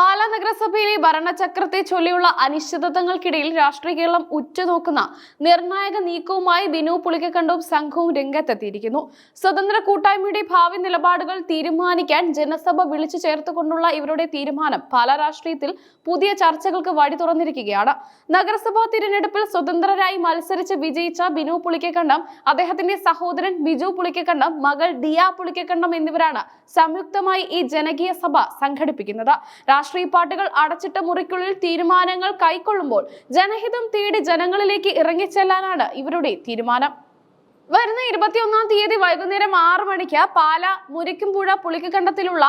പാലാ നഗരസഭയിലെ ഭരണചക്രത്തെ ചൊല്ലിയുള്ള അനിശ്ചിതത്വങ്ങൾക്കിടയിൽ രാഷ്ട്രീയ കേരളം ഉറ്റുനോക്കുന്ന നിർണായക നീക്കവുമായി ബിനു പുളിക്കണ്ടും സംഘവും രംഗത്തെത്തിയിരിക്കുന്നു. സ്വതന്ത്ര കൂട്ടായ്മയുടെ ഭാവി നിലപാടുകൾ തീരുമാനിക്കാൻ ജനസഭ വിളിച്ചു ചേർത്തുകൊണ്ടുള്ള ഇവരുടെ തീരുമാനം പാലാ രാഷ്ട്രീയത്തിൽ പുതിയ ചർച്ചകൾക്ക് വഴി തുറന്നിരിക്കുകയാണ്. നഗരസഭാ തിരഞ്ഞെടുപ്പിൽ സ്വതന്ത്രരായി മത്സരിച്ച് വിജയിച്ച ബിനു പുളിക്കക്കണ്ടം അദ്ദേഹത്തിന്റെ സഹോദരൻ ബിജു പുളിക്കക്കണ്ടം മകൾ ദിയ പുളിക്കക്കണ്ടം എന്നിവരാണ് സംയുക്തമായി ഈ ജനകീയ സഭ സംഘടിപ്പിക്കുന്നത്. പാർട്ടികൾ അടച്ചിട്ട മുറിക്കുള്ളിൽ തീരുമാനങ്ങൾ കൈക്കൊള്ളുമ്പോൾ ജനഹിതം തേടി ജനങ്ങളിലേക്ക് ഇറങ്ങിച്ചെല്ലാനാണ് ഇവരുടെ തീരുമാനം. വരുന്ന ഇരുപത്തിയൊന്നാം തീയതി വൈകുന്നേരം ആറു മണിക്ക് പാല മുരിക്കുംപുഴ പുളിക്കക്കണ്ടത്തിലുള്ള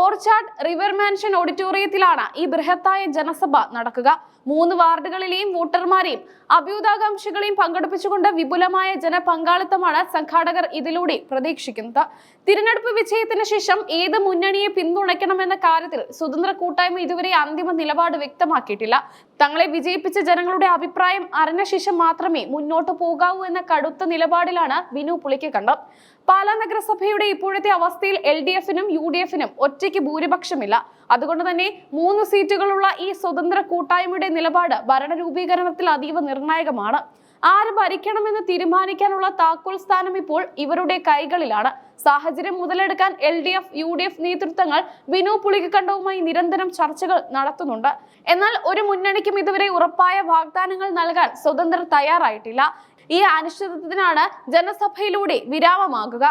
ഓർച്ചാഡ് റിവർ മാൻഷൻ ഓഡിറ്റോറിയത്തിലാണ് ഈ ബൃഹത്തായ ജനസഭ നടക്കുക. മൂന്ന് വാർഡുകളിലെയും വോട്ടർമാരെയും അഭ്യുതാകാംക്ഷികളെയും പങ്കെടുപ്പിച്ചുകൊണ്ട് വിപുലമായ ജനപങ്കാളിത്തമാണ് സംഘാടകർ ഇതിലൂടെ പ്രതീക്ഷിക്കുന്നത്. തിരഞ്ഞെടുപ്പ് വിജയത്തിന് ശേഷം ഏത് മുന്നണിയെ പിന്തുണയ്ക്കണമെന്ന കാര്യത്തിൽ സ്വതന്ത്ര കൂട്ടായ്മ ഇതുവരെ അന്തിമ നിലപാട് വ്യക്തമാക്കിയിട്ടില്ല. തങ്ങളെ വിജയിപ്പിച്ച ജനങ്ങളുടെ അഭിപ്രായം അറിഞ്ഞ ശേഷം മാത്രമേ മുന്നോട്ട് പോകാവൂ എന്ന കടുത്ത നിലപാടിലാണ് ബിനു പുളിക്കക്കണ്ടം. പാലാ നഗരസഭയുടെ ഇപ്പോഴത്തെ അവസ്ഥയിൽ എൽ ഡി എഫിനും യു ഡി എഫിനും ഒറ്റയ്ക്ക് ഭൂരിപക്ഷമില്ല. അതുകൊണ്ട് തന്നെ മൂന്ന് സീറ്റുകളുള്ള ഈ സ്വതന്ത്ര കൂട്ടായ്മയുടെ നിലപാട് ഭരണരൂപീകരണത്തിൽ അതീവ നിർണായകമാണ്. ആര് ഭരിക്കണമെന്ന് തീരുമാനിക്കാനുള്ള താക്കോൽ സ്ഥാനം ഇപ്പോൾ ഇവരുടെ കൈകളിലാണ്. സാഹചര്യം മുതലെടുക്കാൻ L D F U D F നേതൃത്വങ്ങൾ Vinu പുളികണ്ഠവുമായി നിരന്തരം ചർച്ചകൾ നടത്തുന്നുണ്ട്. എന്നാൽ ഒരു മുന്നണിക്കും ഇതുവരെ ഉറപ്പായ വാഗ്ദാനങ്ങൾ നൽകാൻ സ്വതന്ത്രർ തയ്യാറായിട്ടില്ല. ഈ അനിശ്ചിതത്വത്തിനാണ് ജനസഭയിലൂടെ വിരാമമാകുക.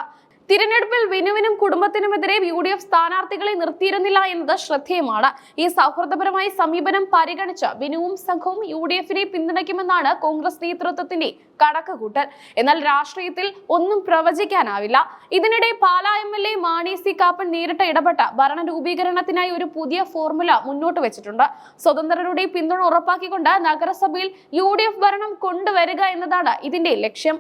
തിരഞ്ഞെടുപ്പിൽ വിനുവിനും കുടുംബത്തിനുമെതിരെ യു ഡി എഫ് സ്ഥാനാർത്ഥികളെ നിർത്തിയിരുന്നില്ല എന്നത് ശ്രദ്ധേയമാണ്. ഈ സൗഹൃദപരമായ സമീപനം പരിഗണിച്ച് വിനുവും സംഘവും യു ഡി എഫിനെ പിന്തുണയ്ക്കുമെന്നാണ് കോൺഗ്രസ് നേതൃത്വത്തിന്റെ കണക്കുകൂട്ടൽ. എന്നാൽ രാഷ്ട്രീയത്തിൽ ഒന്നും പ്രവചിക്കാനാവില്ല. ഇതിനിടെ Pala M L A Mani C Kappan നേരിട്ട് ഇടപെട്ട ഭരണ രൂപീകരണത്തിനായി ഒരു പുതിയ ഫോർമുല മുന്നോട്ട് വെച്ചിട്ടുണ്ട്. സ്വതന്ത്രരുടെ പിന്തുണ ഉറപ്പാക്കിക്കൊണ്ട് നഗരസഭയിൽ യു ഡി എഫ് ഭരണം കൊണ്ടുവരിക എന്നതാണ് ഇതിന്റെ ലക്ഷ്യം.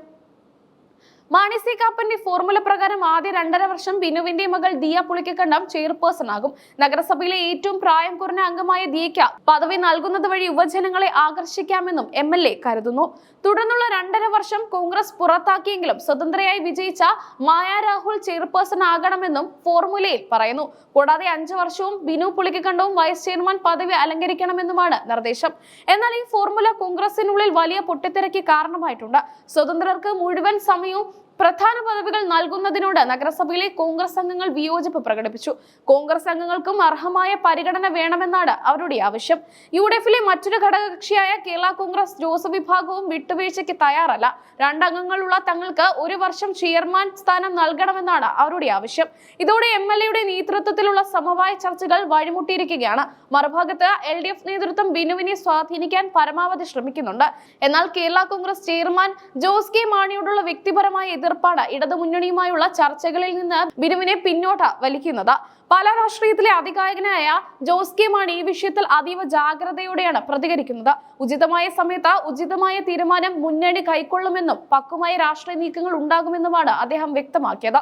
മാണി സി കാപ്പന്റെ ഫോർമുല പ്രകാരം ആദ്യ രണ്ടര വർഷം ബിനുവിന്റെ മകൾ ദിയ പുളിക്കക്കണ്ടം ചെയർപേഴ്സൺ ആകും. നഗരസഭയിലെ ഏറ്റവും പ്രായം കുറഞ്ഞ അംഗമായ ദിയയ്ക്ക് പദവി നൽകുന്നത് വഴി യുവജനങ്ങളെ ആകർഷിക്കാമെന്നും എം എൽ എ കരുതുന്നു. തുടർന്നുള്ള രണ്ടര വർഷം കോൺഗ്രസ് പുറത്താക്കിയെങ്കിലും സ്വതന്ത്രയായി വിജയിച്ച മായ രാഹുൽ ചെയർപേഴ്സൺ ആകണമെന്നും ഫോർമുലയിൽ പറയുന്നു. കൂടാതെ അഞ്ചു വർഷവും ബിനു പുളിക്കക്കണ്ടവും വൈസ് ചെയർമാൻ പദവി അലങ്കരിക്കണമെന്നുമാണ് നിർദ്ദേശം. എന്നാൽ ഈ ഫോർമുല കോൺഗ്രസിനുള്ളിൽ വലിയ പൊട്ടിത്തെറയ്ക്ക് കാരണമായിട്ടുണ്ട്. സ്വതന്ത്രർക്ക് മുഴുവൻ സമയവും പ്രധാന പദവികൾ നൽകുന്നതിനോട് നഗരസഭയിലെ കോൺഗ്രസ് അംഗങ്ങൾ വിയോജിപ്പ് പ്രകടിപ്പിച്ചു. കോൺഗ്രസ് അംഗങ്ങൾക്കും അർഹമായ പരിഗണന വേണമെന്നാണ് അവരുടെ ആവശ്യം. യു ഡി എഫിലെ മറ്റൊരു ഘടകകക്ഷിയായ കേരള കോൺഗ്രസ് ജോസ് വിഭാഗവും വിട്ടുവീഴ്ചയ്ക്ക് തയ്യാറല്ല. രണ്ടംഗങ്ങളുള്ള തങ്ങൾക്ക് ഒരു വർഷം ചെയർമാൻ സ്ഥാനം നൽകണമെന്നാണ് അവരുടെ ആവശ്യം. ഇതോടെ എം എൽ എയുടെ നേതൃത്വത്തിലുള്ള സമവായ ചർച്ചകൾ വഴിമുട്ടിയിരിക്കുകയാണ്. മറുഭാഗത്ത് എൽ ഡി എഫ് നേതൃത്വം ബിനുവിനെ സ്വാധീനിക്കാൻ പരമാവധി ശ്രമിക്കുന്നുണ്ട്. എന്നാൽ കേരള കോൺഗ്രസ് ചെയർമാൻ ജോസ് കെ മാണിയോടുള്ള വ്യക്തിപരമായ എതിർപ്പാണ് ഇടതുമുന്നണിയുമായുള്ള ചർച്ചകളിൽ നിന്ന് ബിനുവിനെ പിന്നോട്ട് വലിക്കുന്നത്. പല രാഷ്ട്രീയത്തിലെ അതികായകനായ ജോസ് കെ മാണി ഈ വിഷയത്തിൽ അതീവ ജാഗ്രതയോടെയാണ് പ്രതികരിക്കുന്നത്. ഉചിതമായ സമയത്ത് ഉചിതമായ തീരുമാനം മുന്നണി കൈക്കൊള്ളുമെന്നും പക്വമായ രാഷ്ട്രീയ നീക്കങ്ങൾ ഉണ്ടാകുമെന്നുമാണ് അദ്ദേഹം വ്യക്തമാക്കിയത്.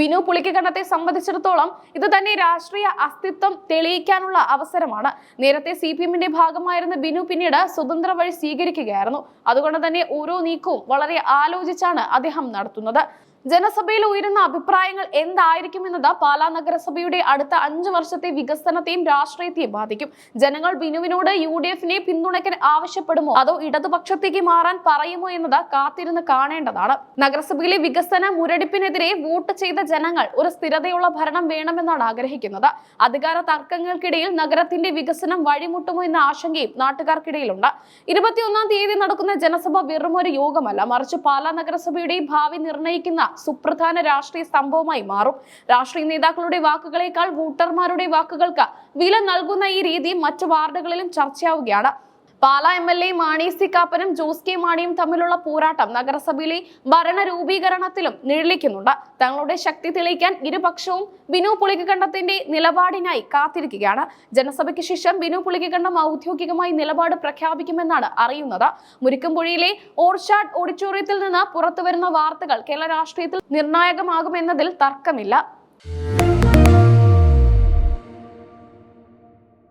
ബിനു പുളിക്കണത്തെ സംബന്ധിച്ചിടത്തോളം ഇത് തന്നെ രാഷ്ട്രീയ അസ്തിത്വം തെളിയിക്കാനുള്ള അവസരമാണ്. നേരത്തെ സി പി എമ്മിന്റെ ഭാഗമായിരുന്ന ബിനു പിന്നീട് സ്വതന്ത്ര വഴി സ്വീകരിക്കുകയായിരുന്നു. അതുകൊണ്ട് തന്നെ ഓരോ നീക്കവും വളരെ ആലോചിച്ചാണ് അദ്ദേഹം നടത്തുന്നത്. ജനസഭയിൽ ഉയരുന്ന അഭിപ്രായങ്ങൾ എന്തായിരിക്കുമെന്നത് പാലാ നഗരസഭയുടെ അടുത്ത അഞ്ചു വർഷത്തെ വികസനത്തെയും രാഷ്ട്രീയത്തെയും ബാധിക്കും. ജനങ്ങൾ ബിനുവിനോട് യു ഡി എഫിനെ പിന്തുണയ്ക്കാൻ ആവശ്യപ്പെടുമോ? അതോ ഇടതുപക്ഷത്തേക്ക് മാറാൻ പറയുമോ എന്നത് കാത്തിരുന്ന് കാണേണ്ടതാണ്. നഗരസഭയിലെ വികസന മുരടിപ്പിനെതിരെ വോട്ട് ചെയ്ത ജനങ്ങൾ ഒരു സ്ഥിരതയുള്ള ഭരണം വേണമെന്നാണ് ആഗ്രഹിക്കുന്നത്. അധികാര തർക്കങ്ങൾക്കിടയിൽ നഗരത്തിന്റെ വികസനം വഴിമുട്ടുമോ എന്ന ആശങ്കയും നാട്ടുകാർക്കിടയിലുണ്ട്. ഇരുപത്തിയൊന്നാം തീയതി നടക്കുന്ന ജനസഭ വെറുമൊരു യോഗമല്ല. മറിച്ച് പാലാ നഗരസഭയുടെ ഭാവി നിർണയിക്കുന്ന സുപ്രധാന രാഷ്ട്രീയ സംഭവമായി മാറും. രാഷ്ട്രീയ നേതാക്കളുടെ വാക്കുകളേക്കാൾ വോട്ടർമാരുടെ വാക്കുകൾക്ക് വില നൽകുന്ന ഈ രീതി മറ്റു വാർഡുകളിലും ചർച്ചയാവുകയാണ്. Pala M L A Mani C കാപ്പനും Jose K മാണിയും തമ്മിലുള്ള പോരാട്ടം നഗരസഭയിലെ ഭരണ രൂപീകരണത്തിലും നിഴലിക്കുന്നുണ്ട്. തങ്ങളുടെ ശക്തി തെളിയിക്കാൻ ഇരുപക്ഷവും ബിനു പുളികണ്ഠത്തിന്റെ നിലപാടിനായി കാത്തിരിക്കുകയാണ്. ജനസഭയ്ക്ക് ശേഷം ബിനു പുളികണ്ഠം ഔദ്യോഗികമായി നിലപാട് പ്രഖ്യാപിക്കുമെന്നാണ് അറിയുന്നത്. മുരിക്കമ്പുഴയിലെ ഓർഷാഡ് ഓഡിറ്റോറിയത്തിൽ നിന്ന് പുറത്തുവരുന്ന വാർത്തകൾ കേരള രാഷ്ട്രീയത്തിൽ നിർണായകമാകുമെന്നതിൽ തർക്കമില്ല.